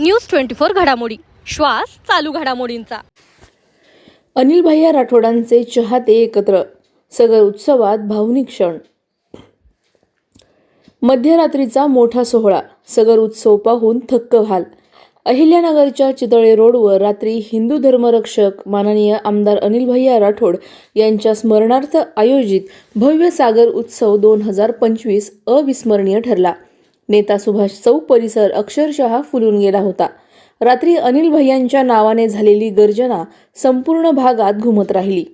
News twenty four घडामोडी. श्वास चालू घडामोडींचा. अनिल भैया राठोडांचे चाहते एकत्र. सगर उत्सवात भावनिक क्षण. मध्यरात्रीचा मोठा सोहळा. सगर उत्सव पाहून थक्क व्हाल. अहिल्यानगरच्या चितळे रोडवर रात्री हिंदू धर्मरक्षक माननीय आमदार अनिल भैया राठोड यांच्या स्मरणार्थ आयोजित भव्य सागर उत्सव दोन हजार पंचवीस अविस्मरणीय ठरला. नेता सुभाष चौक परिसर अक्षरशः फुलून गेला होता. रात्री अनिल भैयांच्या नावाने झालेली गर्जना संपूर्ण भागात घुमत राहिली.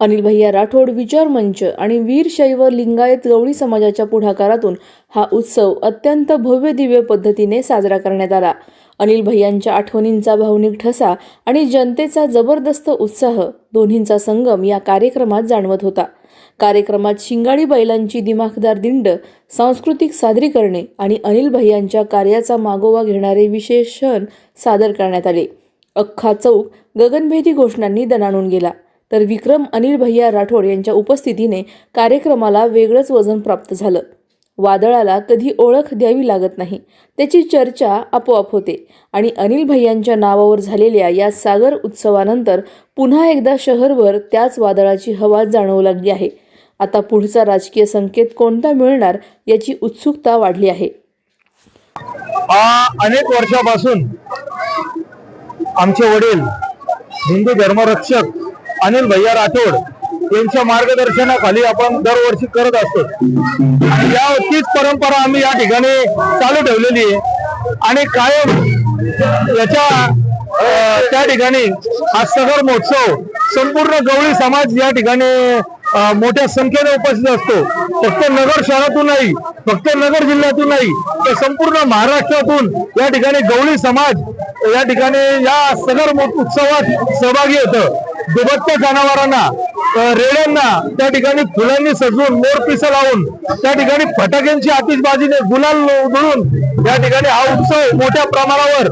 अनिल भैया राठोड विचार मंच आणि वीरशैव लिंगायत गवळी समाजाच्या पुढाकारातून हा उत्सव अत्यंत भव्य दिव्य पद्धतीने साजरा करण्यात आला. अनिल भैयांच्या आठवणींचा भावनिक ठसा आणि जनतेचा जबरदस्त उत्साह दोन्हींचा संगम या कार्यक्रमात जाणवत होता. कार्यक्रमात शिंगाळी बैलांची दिमाखदार दिंड सांस्कृतिक सादरीकरणे आणि अनिल भैयांच्या कार्याचा मागोवा घेणारे विशेष क्षण सादर करण्यात आले. अख्खा चौक गगनभेदी घोषणांनी दणाणून गेला. तर विक्रम अनिल भैया राठोड यांच्या उपस्थितीने कार्यक्रमाला वेगळंच वजन प्राप्त झालं. वादळाला कधी ओळख द्यावी लागत नाही. त्याची चर्चा आपोआप होते आणि अनिल भैयांच्या नावावर झालेल्या या सागर उत्सवानंतर पुन्हा एकदा शहरभर त्याच वादळाची हवा जाणवू लागली आहे. आता पुढचा राजकीय संकेत कोणता मिळणार याची उत्सुकता वाढली आहे. अनेक वर्षापासून आमचे वडील हिंदू धर्मरक्षक अनिल भैया राठोड यांच्या मार्गदर्शनाखाली आपण दरवर्षी करत असतो. आणि या तीच परंपरा आम्ही या ठिकाणी चालू ठेवलेली आहे. आणि कायम याच्या त्या ठिकाणी हा सगर महोत्सव संपूर्ण गवळी समाज या ठिकाणी मोठ्या संख्येने उपस्थित असतो. फक्त नगर शहरातून नाही फक्त नगर जिल्ह्यातून नाही तर संपूर्ण महाराष्ट्रातून या ठिकाणी गवळी समाज या ठिकाणी या सगर उत्सवात सहभागी होतं. दुभत्या जनावरांना रेड्यांना त्या ठिकाणी फुलांनी सजवून मोरपिस लावून त्या ठिकाणी फटाक्यांची आतिषबाजीने गुलाल उधळून या ठिकाणी हा उत्सव मोठ्या प्रमाणावर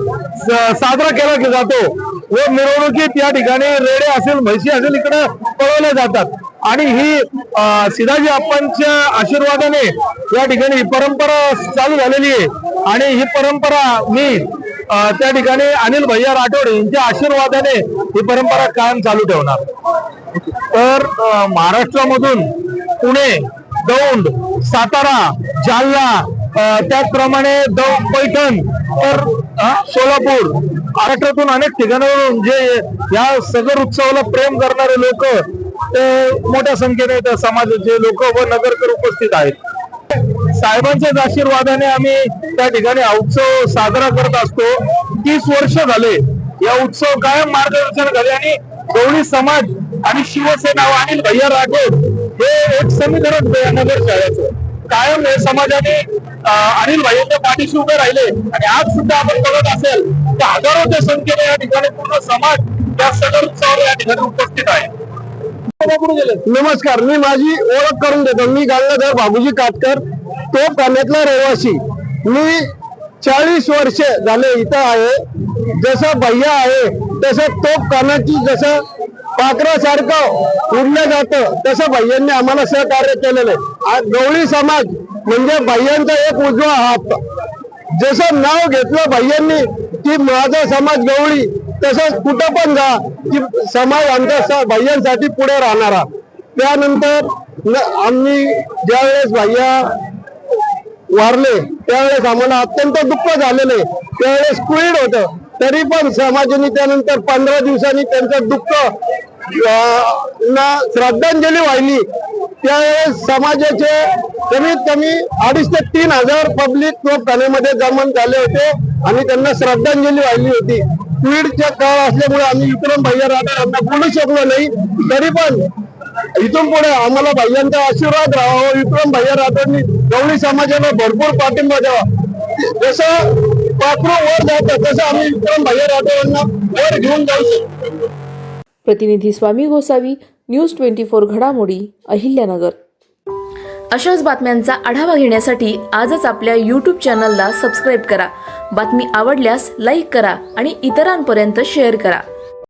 साजरा केला जातो. व मिरवणुकीत या ठिकाणी रेडे असेल म्हैशी असेल इकडे पळवल्या जातात. आणि ही सिदाजी सिधाजी आप्पांच्या आशीर्वादाने या ठिकाणी ही परंपरा चालू झालेली आहे. आणि ही परंपरा मी त्या ठिकाणी अनिल भैया राठोड यांच्या आशीर्वादाने ही परंपरा कायम चालू ठेवणार. तर महाराष्ट्रामधून पुणे दौंड सातारा जालना त्याचप्रमाणे दौंड पैठण तर सोलापूर महाराष्ट्रातून अनेक ठिकाणावरून जे या सगर उत्सवाला प्रेम करणारे लोक ते मोठ्या संख्येने त्या समाजाचे लोक व नगरकर उपस्थित आहेत. साहेबांच्याच आशीर्वादाने आम्ही त्या ठिकाणी हा उत्सव साजरा करत असतो. तीस वर्ष झाले या उत्सव कायम मार्गदर्शन झाले आणि गवळी समाज आणि शिवसेना व अनिल भैया राठोड हे एक समीकरण नगर शाळेचं कायम हे समाजाने अनिल भैयांच्या पाठीशी उभे राहिले आणि आज सुद्धा आपण बघत असेल तर हजारोच्या संख्येने या ठिकाणी पूर्ण समाज या सदर उत्सवाला या ठिकाणी उपस्थित आहे. नमस्कार मी माझी ओळख करून देतो. मी गंगाधर बाबूजी काटकर तो पाण्यातला रहिवासी. मी चाळीस वर्ष झाले इथं आहे. जसं भैया आहे तसं तोप कानाची जसं पाखरासारखं उडलं जातं तसं भैयांनी आम्हाला सहकार्य केलेलं आहे. आज गवळी समाज म्हणजे भैयांचा एक उजवा हात. जसं नाव घेतलं भैयांनी की माझा समाज गवळी तसंच कुठं पण जा की समाज आमच्या स- भैयांसाठी पुढे राहणारा. त्यानंतर आम्ही ज्यावेळेस भैया वारले. त्यावेळेस आम्हाला अत्यंत दुःख झालेले त्यावेळेस कुईड होतं. तरी पण समाजाने त्यानंतर पंधरा दिवसांनी त्यांचं दुःख ना श्रद्धांजली वाहिली. त्यावेळेस समाजाचे कमीत कमी अडीच ते तीन हजार पब्लिक ठाण्यामध्ये जमन झाले होते आणि त्यांना श्रद्धांजली वाहिली होती. कोविडच्या काळ असल्यामुळे आम्ही विक्रम भैया राठोड यांना बोलू शकलो नाही. तरी पण इथून पुढे आम्हाला भैयांचा आशीर्वाद राहावा. विक्रम भैया राठोडनी गवळी समाजाला भरपूर पाठिंबा द्यावा. जसं पाखरू वर जातं तसं आम्ही विक्रम भैया राठोडांना वर घेऊन जाऊ शकतो. प्रतिनिधी Swami Gosavi news twenty four घडामोडी अहिल्यानगर. अशाच बातम्यांचा आढावा घेण्यासाठी आजच आपल्या यूट्यूब चॅनलला सबस्क्राईब करा. बातमी आवडल्यास लाईक करा आणि इतरांपर्यंत शेअर करा.